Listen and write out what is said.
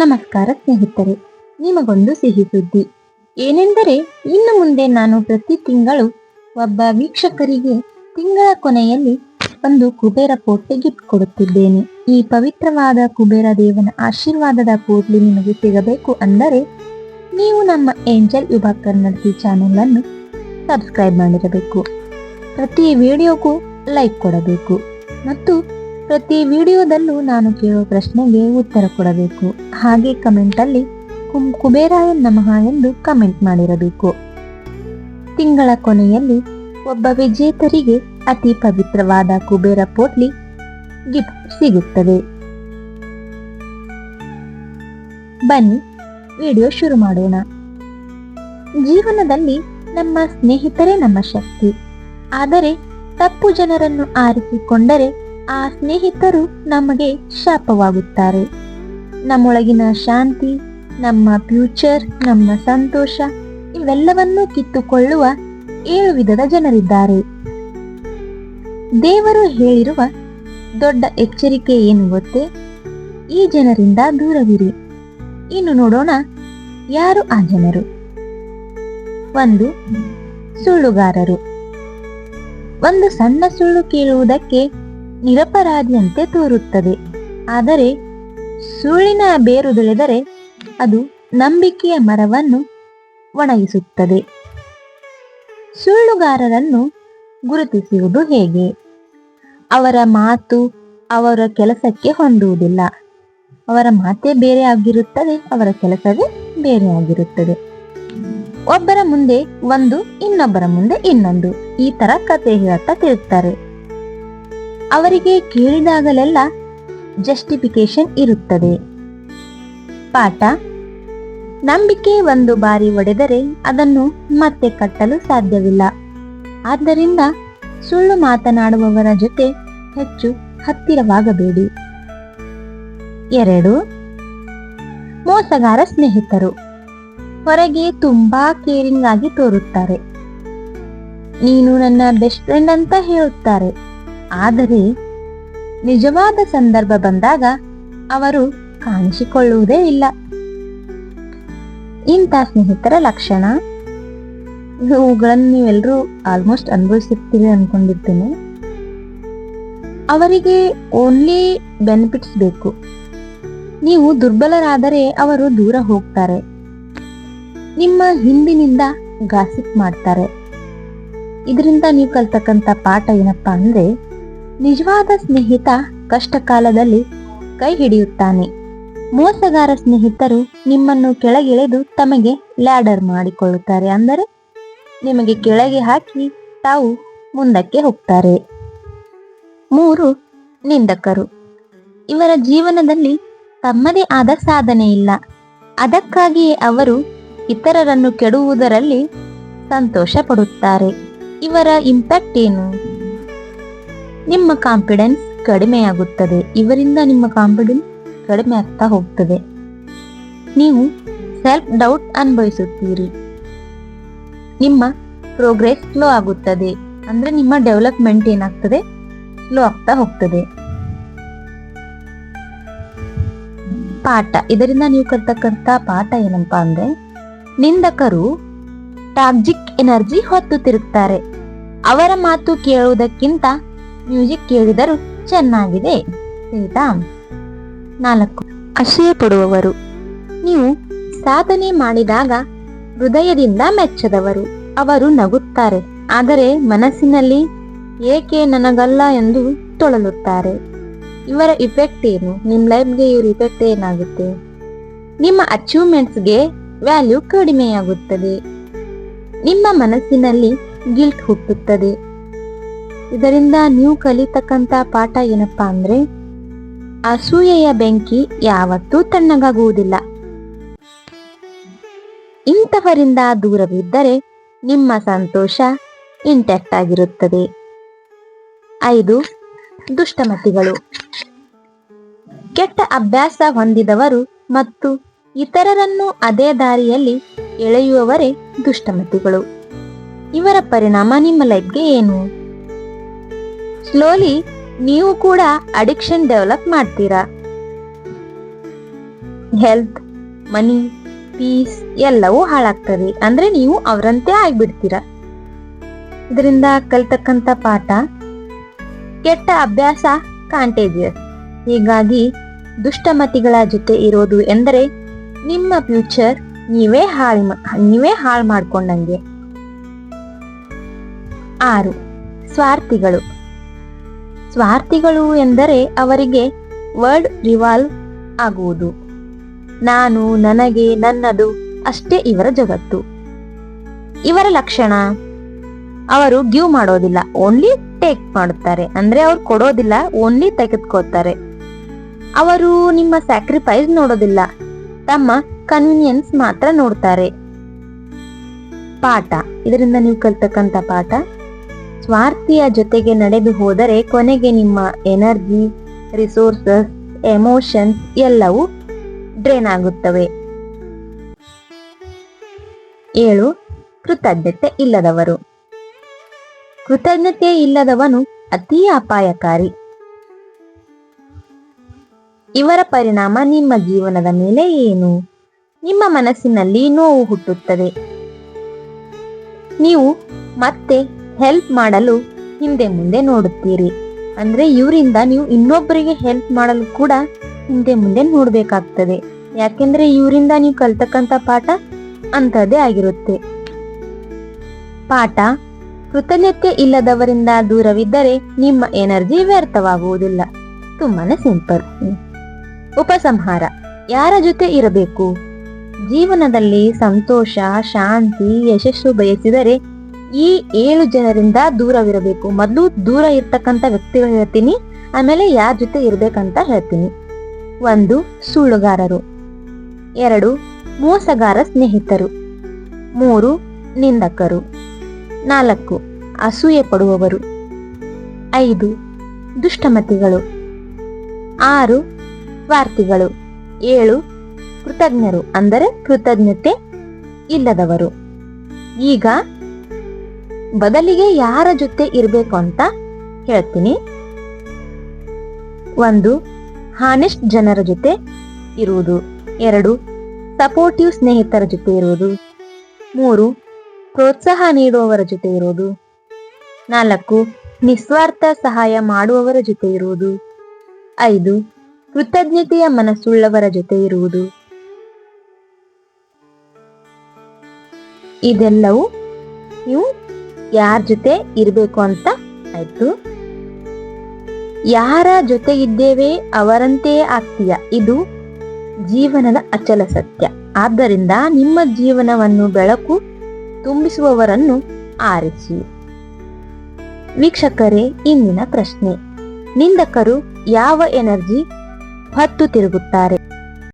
ನಮಸ್ಕಾರ ಸ್ನೇಹಿತರೆ, ನಿಮಗೊಂದು ಸಿಹಿ ಸುದ್ದಿ. ಏನೆಂದರೆ, ಇನ್ನು ಮುಂದೆ ನಾನು ಪ್ರತಿ ತಿಂಗಳು ಒಬ್ಬ ವೀಕ್ಷಕರಿಗೆ ತಿಂಗಳ ಕೊನೆಯಲ್ಲಿ ಒಂದು ಕುಬೇರ ಕೋಟೆ ಗಿಫ್ಟ್ ಕೊಡುತ್ತಿದ್ದೇನೆ. ಈ ಪವಿತ್ರವಾದ ಕುಬೇರ ದೇವನ ಆಶೀರ್ವಾದದ ಕೋಟ್ಲಿ ನಿಮಗೆ ಸಿಗಬೇಕು ಅಂದರೆ, ನೀವು ನಮ್ಮ ಏಂಜಲ್ ಯುವ ಕನ್ನಡತಿ ಚಾನೆಲ್ ಅನ್ನು ಸಬ್ಸ್ಕ್ರೈಬ್ ಮಾಡಿರಬೇಕು. ಪ್ರತಿ ವಿಡಿಯೋಗೂ ಲೈಕ್ ಕೊಡಬೇಕು ಮತ್ತು ಪ್ರತಿ ವಿಡಿಯೋದಲ್ಲೂ ನಾನು ಕೇಳುವ ಪ್ರಶ್ನೆಗೆ ಉತ್ತರ ಕೊಡಬೇಕು. ಹಾಗೆ ಕಮೆಂಟಲ್ಲಿ ಕುಂ ಕುಬೇರಾಯ ನಮಃ ಎಂದು ಕಮೆಂಟ್ ಮಾಡಿರಬೇಕು. ತಿಂಗಳ ಕೊನೆಯಲ್ಲಿ ಒಬ್ಬ ವಿಜೇತರಿಗೆ ಅತಿ ಪವಿತ್ರವಾದ ಕುಬೇರ ಪೋಟ್ಲಿ ಗಿಫ್ಟ್ ಸಿಗುತ್ತದೆ. ಬನ್ನಿ, ವಿಡಿಯೋ ಶುರು ಮಾಡೋಣ. ಜೀವನದಲ್ಲಿ ನಮ್ಮ ಸ್ನೇಹಿತರೇ ನಮ್ಮ ಶಕ್ತಿ. ಆದರೆ ತಪ್ಪು ಜನರನ್ನು ಆರಿಸಿಕೊಂಡರೆ ಆ ಸ್ನೇಹಿತರು ನಮಗೆ ಶಾಪವಾಗುತ್ತಾರೆ. ನಮ್ಮೊಳಗಿನ ಶಾಂತಿ, ನಮ್ಮ ಫ್ಯೂಚರ್, ನಮ್ಮ ಸಂತೋಷ ಇವೆಲ್ಲವನ್ನೂ ಕಿತ್ತುಕೊಳ್ಳುವ ಏಳು ವಿಧದ ಜನರಿದ್ದಾರೆ. ದೇವರು ಹೇಳಿರುವ ದೊಡ್ಡ ಎಚ್ಚರಿಕೆ ಏನು ಗೊತ್ತೇ? ಈ ಜನರಿಂದ ದೂರವಿರಿ. ಇನ್ನು ನೋಡೋಣ ಯಾರು ಆ ಜನರು. ಒಂದು, ಸುಳ್ಳುಗಾರರು. ಒಂದು ಸಣ್ಣ ಸುಳ್ಳು ಕೇಳುವುದಕ್ಕೆ ನಿರಪರಾಧಿಯಂತೆ ತೋರುತ್ತದೆ. ಆದರೆ ಸುಳ್ಳಿನ ಬೇರು ಬೆಳೆದರೆ ಅದು ನಂಬಿಕೆಯ ಮರವನ್ನು ಒಣಗಿಸುತ್ತದೆ. ಸುಳ್ಳುಗಾರರನ್ನು ಗುರುತಿಸುವುದು ಹೇಗೆ? ಅವರ ಮಾತು ಅವರ ಕೆಲಸಕ್ಕೆ ಹೊಂದುವುದಿಲ್ಲ. ಅವರ ಮಾತೇ ಬೇರೆ ಆಗಿರುತ್ತದೆ, ಅವರ ಕೆಲಸವೇ ಬೇರೆ ಆಗಿರುತ್ತದೆ. ಒಬ್ಬರ ಮುಂದೆ ಒಂದು, ಇನ್ನೊಬ್ಬರ ಮುಂದೆ ಇನ್ನೊಂದು. ಈ ತರ ಕತೆ ಹೇಳುತ್ತಾ ತಿರುಗ್ತಾರೆ. ಅವರಿಗೆ ಕೇಳಿದಾಗಲೆಲ್ಲ ಜಸ್ಟಿಫಿಕೇಶನ್ ಇರುತ್ತದೆ. ಪಾಠ. ನಂಬಿಕೆ ಒಂದು ಬಾರಿ ಒಡೆದರೆ ಅದನ್ನು ಮತ್ತೆ ಕಟ್ಟಲು ಸಾಧ್ಯವಿಲ್ಲ. ಆದ್ದರಿಂದ ಸುಳ್ಳು ಮಾತನಾಡುವವರ ಜೊತೆ ಹೆಚ್ಚು ಹತ್ತಿರವಾಗಬೇಡಿ. ಎರಡು. ಮೋಸಗಾರ ಸ್ನೇಹಿತರು. ಹೊರಗೆ ತುಂಬಾ ಕೇರಿಂಗ್ ಆಗಿ ತೋರುತ್ತಾರೆ. ನೀನು ನನ್ನ ಬೆಸ್ಟ್ ಫ್ರೆಂಡ್ ಅಂತ ಹೇಳುತ್ತಾರೆ. ಆದರೆ ನಿಜವಾದ ಸಂದರ್ಭ ಬಂದಾಗ ಅವರು ಕಾಣಿಸಿಕೊಳ್ಳುವುದೇ ಇಲ್ಲ. ಇಂಥ ಸ್ನೇಹಿತರ ಲಕ್ಷಣ? ಇವುಗಳನ್ನು ನೀವೆಲ್ಲರೂ ಆಲ್ಮೋಸ್ಟ್ ಅನುಭವಿಸಿರ್ತೀರಿ ಅನ್ಕೊಂಡಿರ್ತೇನೆ. ಅವರಿಗೆ ಓನ್ಲಿ ಬೆನಿಫಿಟ್ಸ್ ಬೇಕು. ನೀವು ದುರ್ಬಲರಾದರೆ ಅವರು ದೂರ ಹೋಗ್ತಾರೆ. ನಿಮ್ಮ ಹಿಂದಿನಿಂದ ಗಾಸಿಪ್ ಮಾಡ್ತಾರೆ. ಇದರಿಂದ ನೀವು ಕಲ್ತಕ್ಕಂಥ ಪಾಠ ಏನಪ್ಪಾ ಅಂದ್ರೆ ನಿಜವಾದ ಸ್ನೇಹಿತ ಕಷ್ಟ ಕಾಲದಲ್ಲಿ ಕೈ ಹಿಡಿಯುತ್ತಾನೆ. ಮೋಸಗಾರ ಸ್ನೇಹಿತರು ನಿಮ್ಮನ್ನು ಕೆಳಗಿಳೆದು ತಮಗೆ ಲ್ಯಾಡರ್ ಮಾಡಿಕೊಳ್ಳುತ್ತಾರೆ. ಅಂದರೆ ನಿಮಗೆ ಕೆಳಗೆ ಹಾಕಿ ತಾವು ಮುಂದಕ್ಕೆ ಹೋಗ್ತಾರೆ. ಮೂರು, ನಿಂದಕರು. ಇವರ ಜೀವನದಲ್ಲಿ ತಮ್ಮದೇ ಆದ ಸಾಧನೆ ಇಲ್ಲ. ಅದಕ್ಕಾಗಿಯೇ ಅವರು ಇತರರನ್ನು ಕೆಡುವುದರಲ್ಲಿ ಸಂತೋಷ ಪಡುತ್ತಾರೆ ಇವರ ಇಂಪ್ಯಾಕ್ಟ್ ಏನು ನಿಮ್ಮ ಕಾನ್ಫಿಡೆನ್ಸ್ ಕಡಿಮೆಯಾಗುತ್ತದೆ. ಇವರಿಂದ ನಿಮ್ಮ ಕಾನ್ಫಿಡೆನ್ಸ್ ಕಡಿಮೆ ಆಗ್ತಾ ಹೋಗ್ತದೆ. ನೀವು ಸೆಲ್ಫ್ ಡೌಟ್ ಅನುಭವಿಸುತ್ತೀರಿ. ನಿಮ್ಮ ಪ್ರೋಗ್ರೆಸ್ ಸ್ಲೋ ಆಗುತ್ತದೆ. ಅಂದ್ರೆ ನಿಮ್ಮ ಡೆವಲಪ್ಮೆಂಟ್ ಏನಾಗ್ತದೆ? ಸ್ಲೋ ಆಗ್ತಾ ಹೋಗ್ತದೆ. ಪಾಠ. ಇದರಿಂದ ನೀವು ಕರ್ತಕ್ಕಂಥ ಪಾಠ ಏನಪ್ಪಾ ಅಂದ್ರೆ, ನಿಂದಕರು ಟಾಕ್ಜಿಕ್ ಎನರ್ಜಿ ಹೊತ್ತು ತಿರುಗ್ತಾರೆ. ಅವರ ಮಾತು ಕೇಳುವುದಕ್ಕಿಂತ ಮ್ಯೂಸಿಕ್ ಕೇಳಿದರೂ ಚೆನ್ನಾಗಿದೆ. ಆಯ್ತಾ ನಾಲ್ಕು. ಅಸೂಯೆ ಪಡುವವರು ನೀವು ಸಾಧನೆ ಮಾಡಿದಾಗ ಹೃದಯದಿಂದ ಮೆಚ್ಚದವರು. ಅವರು ನಗುತ್ತಾರೆ. ಆದರೆ ಮನಸ್ಸಿನಲ್ಲಿ ಏಕೆ ನನಗಲ್ಲ ಎಂದು ತೊಳಲುತ್ತಾರೆ. ಇವರ ಇಫೆಕ್ಟ್ ಏನು? ನಿಮ್ಮ ಲೈಫ್ಗೆ ಇವ್ರ ಇಫೆಕ್ಟ್ ಏನಾಗುತ್ತೆ? ನಿಮ್ಮ ಅಚೀವ್ಮೆಂಟ್ಸ್ಗೆ ವ್ಯಾಲ್ಯೂ ಕಡಿಮೆಯಾಗುತ್ತದೆ. ನಿಮ್ಮ ಮನಸ್ಸಿನಲ್ಲಿ ಗಿಲ್ಟ್ ಹುಟ್ಟುತ್ತದೆ. ಇದರಿಂದ ನೀವು ಕಲಿತಕ್ಕಂಥ ಪಾಠ ಏನಪ್ಪಾ ಅಂದ್ರೆ, ಅಸೂಯೆಯ ಬೆಂಕಿ ಯಾವತ್ತೂ ತಣ್ಣಗಾಗುವುದಿಲ್ಲ. ಇಂಥವರಿಂದ ದೂರವಿದ್ದರೆ ನಿಮ್ಮ ಸಂತೋಷ ಇಂಟ್ಯಾಕ್ಟ್ ಆಗಿರುತ್ತದೆ. ಐದು, ದುಷ್ಟಮತಿಗಳು. ಕೆಟ್ಟ ಅಭ್ಯಾಸ ಹೊಂದಿದವರು ಮತ್ತು ಇತರರನ್ನು ಅದೇ ದಾರಿಯಲ್ಲಿ ಎಳೆಯುವವರೇ ದುಷ್ಟಮತಿಗಳು. ಇವರ ಪರಿಣಾಮ ನಿಮ್ಮ ಲೈಫ್ಗೆ ಏನು? ಸ್ಲೋಲಿ ನೀವು ಕೂಡ ಅಡಿಕ್ಷನ್ ಡೆವಲಪ್ ಮಾಡ್ತೀರಾ? ಹೆಲ್ತ್ ಮನಿ ಪೀಸ್ ಎಲ್ಲವೂ ಹಾಳಾಗ್ತದೆ. ಅಂದ್ರೆ ನೀವು ಅವರಂತೆ ಆಗ್ಬಿಡ್ತೀರ? ಇದರಿಂದ ಕಲ್ತಕ್ಕಂತ ಪಾಠ, ಕೆಟ್ಟ ಅಭ್ಯಾಸ ಕಾಂಟೇಜಿಯಸ್ ಹೀಗಾಗಿ ದುಷ್ಟಮತಿಗಳ ಜೊತೆ ಇರೋದು ಎಂದರೆ ನಿಮ್ಮ ಫ್ಯೂಚರ್ ನೀವೇ ಹಾಳು ನೀವೇ ಹಾಳು ಮಾಡ್ಕೊಂಡಂಗೆ. ಆರು, ಸ್ವಾರ್ಥಿಗಳು. ಸ್ವಾರ್ಥಿಗಳು ಎಂದರೆ ಅವರಿಗೆ ವರ್ಡ್ ರಿವಾಲ್ವ್ ಆಗುವುದು. ನಾನು, ನನಗೆ, ನನ್ನದು ಅಷ್ಟೇ ಇವರ ಜಗತ್ತು. ಇವರ ಲಕ್ಷಣ? ಅವರು ಗಿವ್ ಮಾಡೋದಿಲ್ಲ ಓನ್ಲಿ ಟೇಕ್ ಮಾಡುತ್ತಾರೆ. ಅಂದ್ರೆ ಅವ್ರು ಕೊಡೋದಿಲ್ಲ ಓನ್ಲಿ ತೆಗೆದುಕೋತಾರೆ ಅವರು ನಿಮ್ಮ ಸ್ಯಾಕ್ರಿಫೈಸ್ ನೋಡೋದಿಲ್ಲ, ತಮ್ಮ ಕನ್ವಿನಿಯನ್ಸ್ ಮಾತ್ರ ನೋಡ್ತಾರೆ. ಪಾಠ. ಇದರಿಂದ ನೀವು ಕಲ್ತಕ್ಕಂತ ಪಾಠ ಸ್ವಾರ್ಥಿಯ ಜೊತೆಗೆ ನಡೆದು ಹೋದರೆ ಕೊನೆಗೆ ನಿಮ್ಮ ಎನರ್ಜಿ, ರಿಸೋರ್ಸಸ್, ಎಮೋಷನ್ಸ್ ಎಲ್ಲವೂ ಡ್ರೈನ್ ಆಗುತ್ತವೆ. ಏಳು, ಕೃತಜ್ಞತೆ ಇಲ್ಲದವರು. ಕೃತಜ್ಞತೆ ಇಲ್ಲದವನು ಅತಿ ಅಪಾಯಕಾರಿ. ಇವರ ಪರಿಣಾಮ ನಿಮ್ಮ ಜೀವನದ ಮೇಲೆ ಏನು? ನಿಮ್ಮ ಮನಸ್ಸಿನಲ್ಲಿ ನೋವು ಹುಟ್ಟುತ್ತದೆ. ನೀವು ಮತ್ತೆ ಹೆಲ್ಪ್ ಮಾಡಲು ಹಿಂದೆ ಮುಂದೆ ನೋಡುತ್ತೀರಿ. ಅಂದ್ರೆ ಇವರಿಂದ ನೀವು ಇನ್ನೊಬ್ಬರಿಗೆ ಹೆಲ್ಪ್ ಮಾಡಲು ಕೂಡ ಹಿಂದೆ ಮುಂದೆ ನೋಡ್ಬೇಕಾಗ್ತದೆ. ಯಾಕೆಂದ್ರೆ ಇವರಿಂದ ನೀವು ಕಲ್ತಕ್ಕಂತ ಪಾಠ ಅಂಥದ್ದೇ ಆಗಿರುತ್ತೆ. ಪಾಠ ಕೃತಜ್ಞತೆ ಇಲ್ಲದವರಿಂದ ದೂರವಿದ್ದರೆ ನಿಮ್ಮ ಎನರ್ಜಿ ವ್ಯರ್ಥವಾಗುವುದಿಲ್ಲ. ತುಂಬಾನೇ ಸಿಂಪಲ್. ಉಪಸಂಹಾರ. ಯಾರ ಜೊತೆ ಇರಬೇಕು? ಜೀವನದಲ್ಲಿ ಸಂತೋಷ, ಶಾಂತಿ, ಯಶಸ್ಸು ಬಯಸಿದರೆ ಈ ಏಳು ಜನರಿಂದ ದೂರವಿರಬೇಕು. ಮೊದಲು ದೂರ ಇರ್ತಕ್ಕಂಥ ವ್ಯಕ್ತಿಗಳು ಹೇಳ್ತೀನಿ. ಆಮೇಲೆ ಯಾರ ಜೊತೆ ಇರಬೇಕಂತ ಹೇಳ್ತೀನಿ. ಒಂದು, ಸುಳ್ಳುಗಾರರು. ಎರಡು, ಮೋಸಗಾರ ಸ್ನೇಹಿತರು. ಮೂರು, ನಿಂದಕರು. ನಾಲ್ಕು, ಅಸೂಯೆ ಪಡುವವರು. ಐದು, ದುಷ್ಟಮತಿಗಳು. ಆರು ಸ್ವಾರ್ಥಿಗಳು ಏಳು, ಕೃತಜ್ಞರು. ಅಂದರೆ ಕೃತಜ್ಞತೆ ಇಲ್ಲದವರು. ಈಗ ಬದಲಿಗೆ ಯಾರ ಜೊತೆ ಇರಬೇಕು ಅಂತ ಹೇಳ್ತೀನಿ. ಒಂದು ಹಾನೆಸ್ಟ್ ಜನರ ಜೊತೆ ಇರುವುದು. ಎರಡು ಸಪೋರ್ಟಿವ್ ಸ್ನೇಹಿತರ ಜೊತೆ ಇರುವುದು. ಮೂರು, ಪ್ರೋತ್ಸಾಹ ನೀಡುವವರ ಜೊತೆ ಇರುವುದು. ನಾಲ್ಕು, ನಿಸ್ವಾರ್ಥ ಸಹಾಯ ಮಾಡುವವರ ಜೊತೆ ಇರುವುದು. ಐದು, ಕೃತಜ್ಞತೆಯ ಮನಸ್ಸುಳ್ಳವರ ಜೊತೆ ಇರುವುದು. ಇದೆಲ್ಲವೂ ನೀವು ಯಾರ ಜೊತೆ ಇರಬೇಕು ಅಂತ ಆಯ್ತು. ಯಾರ ಜೊತೆ ಇದ್ದೇವೆ ಅವರಂತೆಯೇ ಆಗ್ತೀಯ. ಇದು ಜೀವನದ ಅಚಲ ಸತ್ಯ. ಆದ್ದರಿಂದ ನಿಮ್ಮ ಜೀವನವನ್ನು ಬೆಳಕು ತುಂಬಿಸುವವರನ್ನು ಆರಿಸಿ. ವೀಕ್ಷಕರೇ, ಇಂದಿನ ಪ್ರಶ್ನೆ. ನಿಂದಕರು ಯಾವ ಎನರ್ಜಿ ಹತ್ತು ತಿರುಗುತ್ತಾರೆ?